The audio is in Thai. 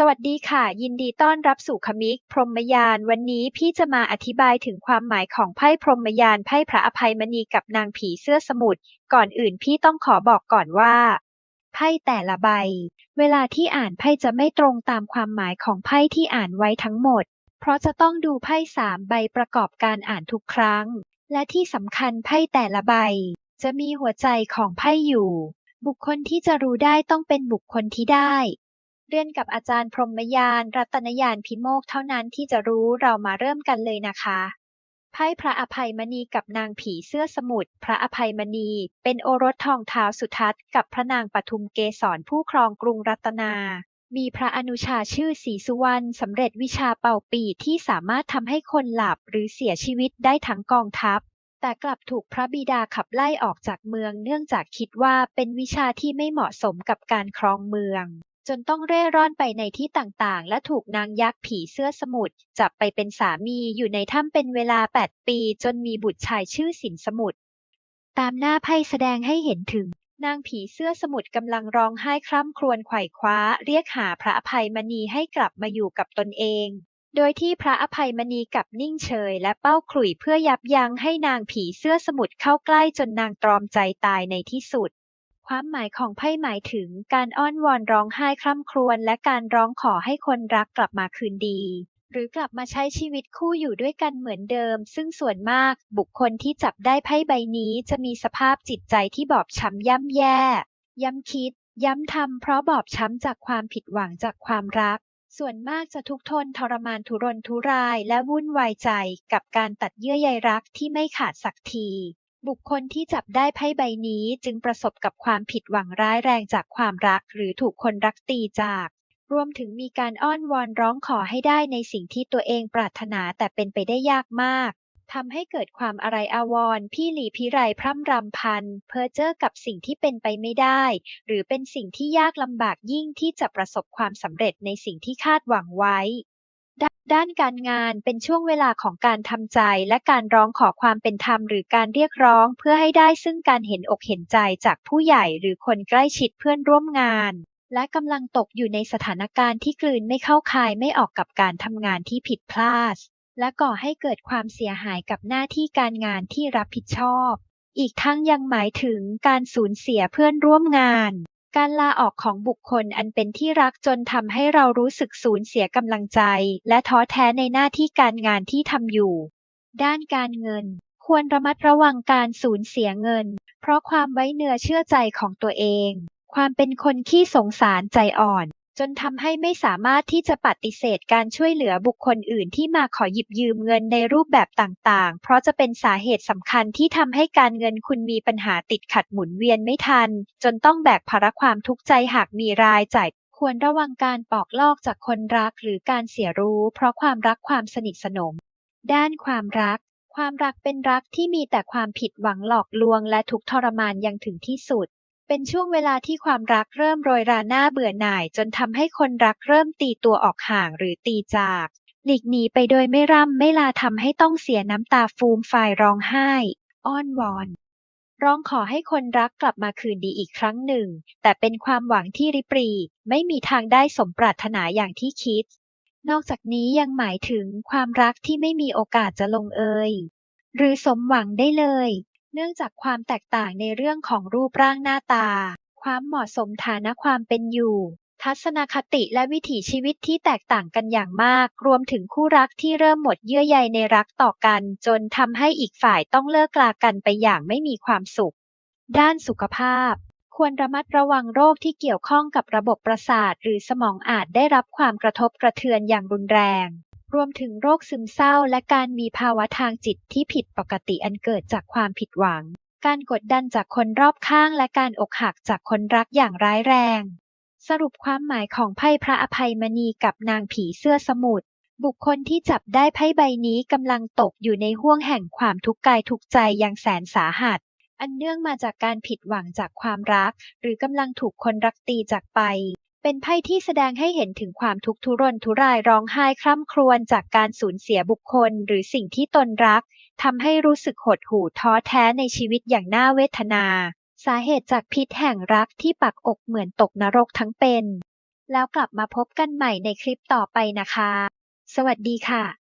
สวัสดีค่ะ ยินดีต้อนรับสู่คมิก พรหมยาน วันนี้พี่จะมาอธิบายถึงความหมายของไพ่พรหมยานไพ่พระอภัยมณีกับนางผีเสื้อสมุทรก่อนอื่นพี่ต้องขอบอกก่อนว่า ไพ่แต่ละใบ เวลาที่อ่านไพ่จะไม่ตรงตามความหมายของไพ่ที่อ่านไว้ทั้งหมด เพราะจะต้องดูไพ่สามใบประกอบการอ่านทุกครั้ง และที่สำคัญไพ่แต่ละใบ จะมีหัวใจของไพ่อยู่ บุคคลที่จะรู้ได้ต้องเป็นบุคคลที่ได้ เรียนกับอาจารย์พรหมยาน รัตนยานพิโมกเท่านั้นที่จะรู้เรามาเริ่มกันเลยนะคะไพ่พระอภัยมณีกับนางผีเสื้อสมุทรพระอภัยมณี เป็นโอรสทองเท้าสุทัศน์กับพระนางปทุมเกษรผู้ครองกรุงรัตนา มีพระอนุชาชื่อศรีสุวรรณสำเร็จวิชาเป่าปีที่สามารถทำให้คนหลับหรือเสียชีวิตได้ทั้งกองทัพ แต่กลับถูกพระบิดาขับไล่ออกจากเมืองเนื่องจากคิดว่าเป็นวิชาที่ไม่เหมาะสมกับการครองเมือง จนต้องเร่ร่อนไปในที่ต่างๆ และถูกนางยักษ์ผีเสื้อสมุทรจับไปเป็นสามีอยู่ในถ้ำเป็นเวลา 8 ปี จนมีบุตรชายชื่อสินสมุทรตามหน้าไพ่แสดงให้เห็นถึง นางผีเสื้อสมุทรกำลังร้องไห้คร่ำครวญไขว่คว้า เรียกหาพระอภัยมณีให้กลับมาอยู่กับตนเอง โดยที่พระอภัยมณีกับนิ่งเฉย และเป้าขลุ่ยเพื่อยับยั้งให้นางผีเสื้อสมุทรเข้าใกล้จนนางตรอมใจตายในที่สุด ความหมายของไพ่หมายถึงการอ้อนวอนร้องไห้คร่ำครวญและการร้องขอให้คนรักกลับมาคืนดี หรือกลับมาใช้ชีวิตคู่อยู่ด้วยกันเหมือนเดิม ซึ่งส่วนมากบุคคลที่จับได้ไพ่ใบนี้จะมีสภาพจิตใจที่บอบช้ำย่ำแย่ ย้ำคิด ย้ำทำเพราะบอบช้ำจากความผิดหวังจากความรัก ส่วนมากจะทุกทนทรมานทุรนทุรายและวุ่นวายใจกับการตัดเยื่อใยรักที่ไม่ขาดสักที บุคคลที่จับได้ไพ่ใบนี้จึงประสบกับความผิดหวังร้ายแรงจากความรักหรือถูกคนรักตีจาก รวมถึงมีการอ้อนวอนร้องขอให้ได้ในสิ่งที่ตัวเองปรารถนาแต่เป็นไปได้ยากมากทำให้เกิดความอะไรอาวรณ์พี่หลีพิไรพร่ำรำพัน เพ้อเจ้อกับสิ่งที่เป็นไปไม่ได้ หรือเป็นสิ่งที่ยากลำบากยิ่งที่จะประสบความสำเร็จในสิ่งที่คาดหวังไว้ ด้านการงานเป็นช่วงเวลาของการทำใจและการร้องขอความเป็นธรรมหรือการเรียกร้องเพื่อให้ได้ซึ่งการเห็นอกเห็นใจจากผู้ใหญ่หรือคนใกล้ชิดเพื่อนร่วมงาน และกำลังตกอยู่ในสถานการณ์ที่กลืนไม่เข้าคายไม่ออกกับการทำงานที่ผิดพลาด และก่อให้เกิดความเสียหายกับหน้าที่การงานที่รับผิดชอบ อีกทั้งยังหมายถึงการสูญเสียเพื่อนร่วมงาน การลาออกของบุคคลอันเป็นที่รักจนทำให้เรารู้สึกสูญเสียกำลังใจ และท้อแท้ในหน้าที่การงานที่ทำอยู่ ด้านการเงิน ควรระมัดระวังการสูญเสียเงิน เพราะความไว้เนื้อเชื่อใจของตัวเอง ความเป็นคนขี้สงสารใจอ่อน จนทำให้ไม่สามารถที่จะปฏิเสธการช่วยเหลือบุคคลอื่นที่มาขอหยิบยืมเงินในรูปแบบต่างๆ เพราะจะเป็นสาเหตุสำคัญที่ทำให้การเงินคุณมีปัญหาติดขัดหมุนเวียนไม่ทัน จนต้องแบกภาระความทุกข์ใจหากมีรายจ่ายควรระวังการปอกลอกจากคนรักหรือการเสียรู้ เพราะความรักความสนิทสนม ด้านความรัก ความรักเป็นรักที่มีแต่ความผิดหวังหลอกลวงและทุกทรมานยังถึงที่สุด เป็นช่วงเวลาที่ความรักเริ่มโรยราหน้าเบื่อหน่ายจนทำให้คนรักเริ่มตีตัวออกห่างหรือตีจาก หลีกหนีไปโดยไม่ร่ำไม่ลาทำให้ต้องเสียน้ำตาฟูมฟายร้องไห้ อ้อนวอน ร้องขอให้คนรักกลับมาคืนดีอีกครั้งหนึ่ง แต่เป็นความหวังที่ริบหรี ไม่มีทางได้สมปรารถนาอย่างที่คิด นอกจากนี้ยังหมายถึงความรักที่ไม่มีโอกาสจะลงเอยหรือสมหวังได้เลย เนื่องจากความแตกต่างในเรื่องของรูปร่างหน้าตา ความเหมาะสมฐานะความเป็นอยู่ ทัศนคติและวิถีชีวิตที่แตกต่างกันอย่างมาก รวมถึงคู่รักที่เริ่มหมดเยื่อใยในรักต่อกัน จนทำให้อีกฝ่ายต้องเลิกลากันไปอย่างไม่มีความสุข ด้านสุขภาพ ควรระมัดระวังโรคที่เกี่ยวข้องกับระบบประสาท หรือสมองอาจได้รับความกระทบกระเทือนอย่างรุนแรง รวมถึงโรคซึมเศร้าและการมีภาวะทางจิตที่ผิดปกติอันเกิดจากความผิดหวัง การกดดันจากคนรอบข้างและการอกหักจากคนรักอย่างร้ายแรง สรุปความหมายของไพ่พระอภัยมณีกับนางผีเสื้อสมุทรบุคคลที่จับได้ไพ่ใบนี้กำลังตกอยู่ในห้วงแห่งความทุกข์กายทุกใจอย่างแสนสาหัส อันเนื่องมาจากการผิดหวังจากความรัก หรือกำลังถูกคนรักตีจากไป เป็นไพ่ที่แสดงให้เห็นถึงความทุกข์ทุรนทุรายร้องไห้คร่ำครวญจากการสูญเสียบุคคลหรือสิ่งที่ตนรักทำให้รู้สึกหดหู่ท้อแท้ในชีวิตอย่างน่าเวทนา สาเหตุจากพิษแห่งรักที่ปักอกเหมือนตกนรกทั้งเป็น แล้วกลับมาพบกันใหม่ในคลิปต่อไปนะคะ สวัสดีค่ะ